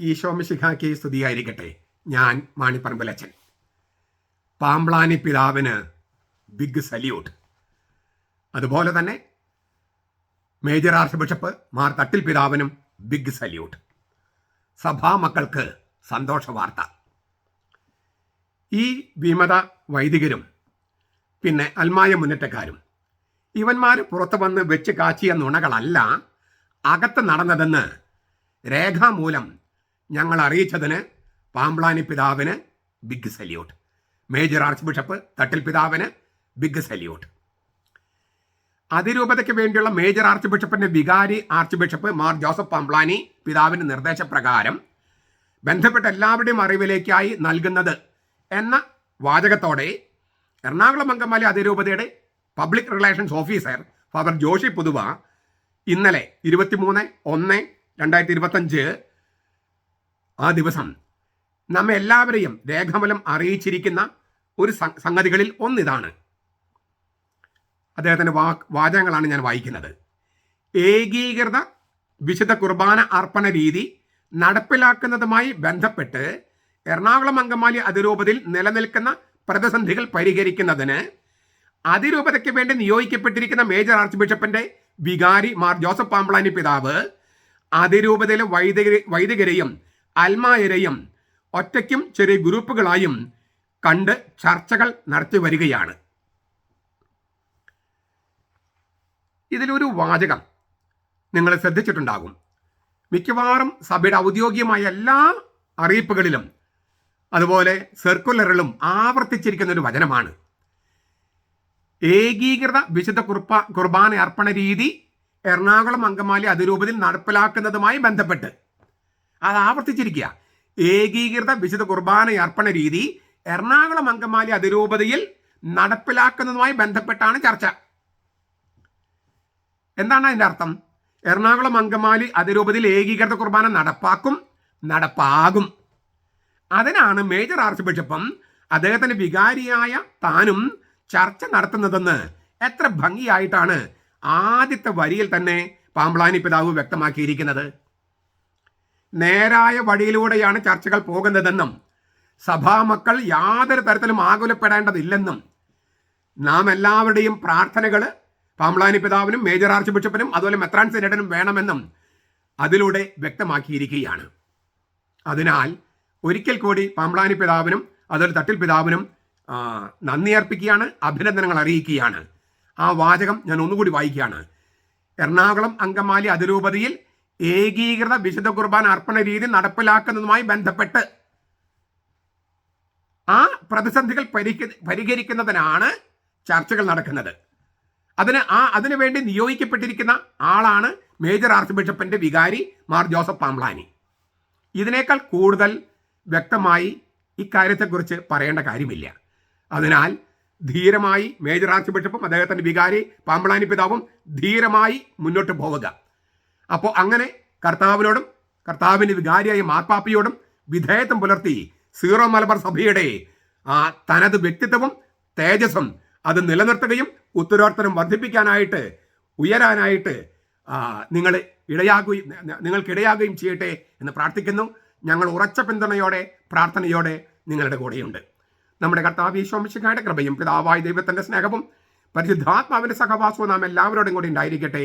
ഈശോമിശിഖാക്കി സ്തുതിയായിരിക്കട്ടെ ഞാൻ മാണിപ്പറമ്പലച്ചൻ പാമ്പ്ലാനി പിതാവിന് ബിഗ് സല്യൂട്ട് അതുപോലെ തന്നെ major archbishop Mar Thattil പിതാവിനും ബിഗ് സല്യൂട്ട് സഭാ മക്കൾക്ക് സന്തോഷ വാർത്ത. ഈ വിമത വൈദികരും പിന്നെ അൽമായ മുന്നേറ്റക്കാരും ഇവന്മാർ പുറത്തു വന്ന് വെച്ച് കാച്ചിയ നുണകളല്ല അകത്ത് നടന്നതെന്ന് രേഖാമൂലം ഞങ്ങൾ അറിയിച്ചതിന് പാമ്പ്ലാനി പിതാവിന് big salute. Major archbishop Thattil പിതാവിന് ബിഗ് സല്യൂട്ട്. അതിരൂപതയ്ക്ക് വേണ്ടിയുള്ള മേജർ ആർച്ച് ബിഷപ്പിന്റെ വികാരി ആർച്ച് ബിഷപ്പ് മാർ ജോസഫ് പാംപ്ലാനി പിതാവിന്റെ നിർദ്ദേശപ്രകാരം ബന്ധപ്പെട്ട എല്ലാവരുടെയും അറിവിലേക്കായി നൽകുന്നത് എന്ന വാചകത്തോടെ എറണാകുളം അങ്കമാലി അതിരൂപതയുടെ public relations officer father Joshy Puthuva ഇന്നലെ ഇരുപത്തിമൂന്ന് ഒന്ന് രണ്ടായിരത്തി ഇരുപത്തഞ്ച് ആ ദിവസം നമ്മെ എല്ലാവരെയും രേഖമലം അറിയിച്ചിരിക്കുന്ന ഒരു സംഗതികളിൽ ഒന്നിതാണ്. അദ്ദേഹത്തിന്റെ വാ വാചകങ്ങളാണ് ഞാൻ വായിക്കുന്നത്. ഏകീകൃത വിശുദ്ധ കുർബാന അർപ്പണ രീതി നടപ്പിലാക്കുന്നതുമായി ബന്ധപ്പെട്ട് എറണാകുളം അങ്കമാലി അതിരൂപതയിൽ നിലനിൽക്കുന്ന പ്രതിസന്ധികൾ പരിഹരിക്കുന്നതിന് അതിരൂപതയ്ക്ക് വേണ്ടി നിയോഗിക്കപ്പെട്ടിരിക്കുന്ന മേജർ ആർച്ച് ബിഷപ്പിന്റെ വികാരി മാർ ജോസഫ് പാമ്പളാനി പിതാവ് അതിരൂപതയിലെ വൈദിക വൈദികരെയും അൽമായരെയും ഒറ്റയ്ക്കും ചെറിയ ഗ്രൂപ്പുകളായും കണ്ട് ചർച്ചകൾ നടത്തി വരികയാണ്. ഇതിലൊരു വാചകം നിങ്ങൾ ശ്രദ്ധിച്ചിട്ടുണ്ടാകും. മിക്കവാറും സഭയുടെ ഔദ്യോഗികമായ എല്ലാ അറിയിപ്പുകളിലും അതുപോലെ സർക്കുലറിലും ആവർത്തിച്ചിരിക്കുന്ന ഒരു വചനമാണ്. ഏകീകൃത വിശുദ്ധ കുർബ കുർബാന അർപ്പണ രീതി എറണാകുളം അങ്കമാലി അതിരൂപത്തിൽ നടപ്പിലാക്കുന്നതുമായി ബന്ധപ്പെട്ട് അത് ആവർത്തിച്ചിരിക്കുക. ഏകീകൃത വിശുദ്ധ കുർബാന അർപ്പണ രീതി എറണാകുളം അങ്കമാലി അതിരൂപതയിൽ നടപ്പിലാക്കുന്നതുമായി ബന്ധപ്പെട്ടാണ് ചർച്ച. എന്താണ് അതിന്റെ അർത്ഥം? എറണാകുളം അങ്കമാലി അതിരൂപതയിൽ ഏകീകൃത കുർബാന നടപ്പാക്കും നടപ്പാകും. അതിനാണ് മേജർ ആർച്ച് ബിഷപ്പും അദ്ദേഹത്തിന്റെ വികാരിയായ താനും ചർച്ച നടത്തുന്നതെന്ന് എത്ര ഭംഗിയായിട്ടാണ് ആദ്യത്തെ വരിയിൽ തന്നെ പാമ്പ്ലാനി പിതാവ് വ്യക്തമാക്കിയിരിക്കുന്നത്. നേരായ വഴിയിലൂടെയാണ് ചർച്ചകൾ പോകുന്നതെന്നും സഭാമക്കൾ യാതൊരു തരത്തിലും ആകുലപ്പെടേണ്ടതില്ലെന്നും നാം എല്ലാവരുടെയും പ്രാർത്ഥനകൾ പാമ്പ്ലാനി പിതാവിനും മേജർ ആർച്ച് ബിഷപ്പിനും അതുപോലെ മെത്രാൻ സിനഡിനും വേണമെന്നും അതിലൂടെ വ്യക്തമാക്കിയിരിക്കുകയാണ്. അതിനാൽ ഒരിക്കൽ കൂടി പാമ്പളാനി പിതാവിനും അതുപോലെ തട്ടിൽ പിതാവിനും നന്ദി അർപ്പിക്കുകയാണ് അഭിനന്ദനങ്ങൾ അറിയിക്കുകയാണ്. ആ വാചകം ഞാൻ ഒന്നുകൂടി വായിക്കുകയാണ്. എറണാകുളം അങ്കമാലി അതിരൂപതയിൽ ഏകീകൃത വിശുദ്ധ കുർബാന അർപ്പണ രീതി നടപ്പിലാക്കുന്നതുമായി ബന്ധപ്പെട്ട് ആ പ്രതിസന്ധികൾ പരിഹ- പരിഹരിക്കുന്നതിനാണ് ചർച്ചകൾ നടക്കുന്നത്. അതിന് ആ അതിനുവേണ്ടി നിയോഗിക്കപ്പെട്ടിരിക്കുന്ന ആളാണ് മേജർ ആർച്ച് ബിഷപ്പിന്റെ വികാരി മാർ ജോസഫ് പാംലാനി ഇതിനേക്കാൾ കൂടുതൽ വ്യക്തമായി ഇക്കാര്യത്തെക്കുറിച്ച് പറയേണ്ട കാര്യമില്ല. അതിനാൽ ധീരമായി മേജർ ആർച്ച് ബിഷപ്പും അദ്ദേഹത്തിന്റെ വികാരി പാമ്പളാനി പിതാവും ധീരമായി മുന്നോട്ട് പോവുക. അപ്പോൾ അങ്ങനെ കർത്താവിനോടും കർത്താവിന്റെ വികാരിയായ മാർപ്പാപ്പിയോടും വിധേയത്വം പുലർത്തി സീറോ മലബാർ സഭയുടെ ആ തനത് വ്യക്തിത്വവും തേജസ്സും അത് നിലനിർത്തുകയും ഉത്തരോത്തരം വർദ്ധിപ്പിക്കാനായിട്ട് ഉയരാനായിട്ട് നിങ്ങൾ ഇടയാകുകയും നിങ്ങൾക്കിടയാകുകയും ചെയ്യട്ടെ എന്ന് പ്രാർത്ഥിക്കുന്നു. ഞങ്ങൾ ഉറച്ച പിന്തുണയോടെ പ്രാർത്ഥനയോടെ നിങ്ങളുടെ കൂടെയുണ്ട്. നമ്മുടെ കർത്താവ് ഈശോമിശിക്കായുടെ കൃപയും പിതാവായ ദൈവത്തിന്റെ സ്നേഹവും പരിശുദ്ധാത്മാവിന്റെ സഹവാസവും നാം എല്ലാവരോടും കൂടി ഉണ്ടായിരിക്കട്ടെ.